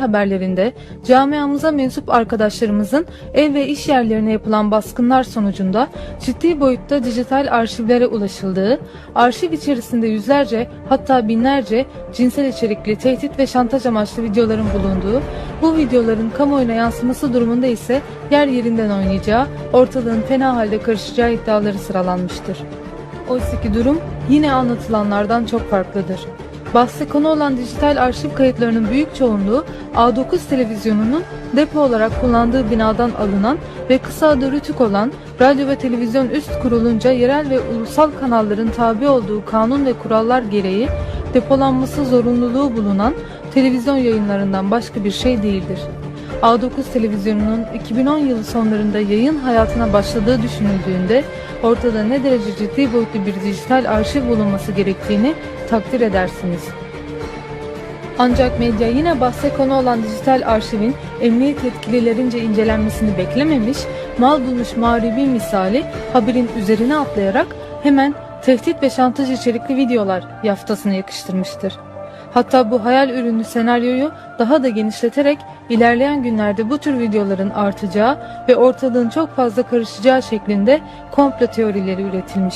haberlerinde camiamıza mensup arkadaşlarımızın ev ve iş yerlerine yapılan baskınlar sonucunda ciddi boyutta dijital arşivlere ulaşıldığı, arşiv içerisinde yüzlerce hatta binlerce cinsel içerikli tehdit ve şantaj amaçlı videoların bulunduğu, bu videoların kamuoyuna yansıması durumunda ise yer yerinden oynayacağı, ortalığın fena halde karışacağı iddiaları sıralanmıştır. Oysa ki durum yine anlatılanlardan çok farklıdır. Bahse konu olan dijital arşiv kayıtlarının büyük çoğunluğu A9 televizyonunun depo olarak kullandığı binadan alınan ve kısa adı Rütük olan radyo ve televizyon üst kurulunca yerel ve ulusal kanalların tabi olduğu kanun ve kurallar gereği depolanması zorunluluğu bulunan televizyon yayınlarından başka bir şey değildir. A9 televizyonunun 2010 yılı sonlarında yayın hayatına başladığı düşünüldüğünde ortada ne derece ciddi boyutlu bir dijital arşiv bulunması gerektiğini takdir edersiniz. Ancak medya yine bahse konu olan dijital arşivin emniyet yetkililerince incelenmesini beklememiş, mal bulmuş mağribi misali haberin üzerine atlayarak hemen tehdit ve şantaj içerikli videolar yaftasına yakıştırmıştır. Hatta bu hayal ürünlü senaryoyu daha da genişleterek ilerleyen günlerde bu tür videoların artacağı ve ortalığın çok fazla karışacağı şeklinde komplo teorileri üretilmiştir.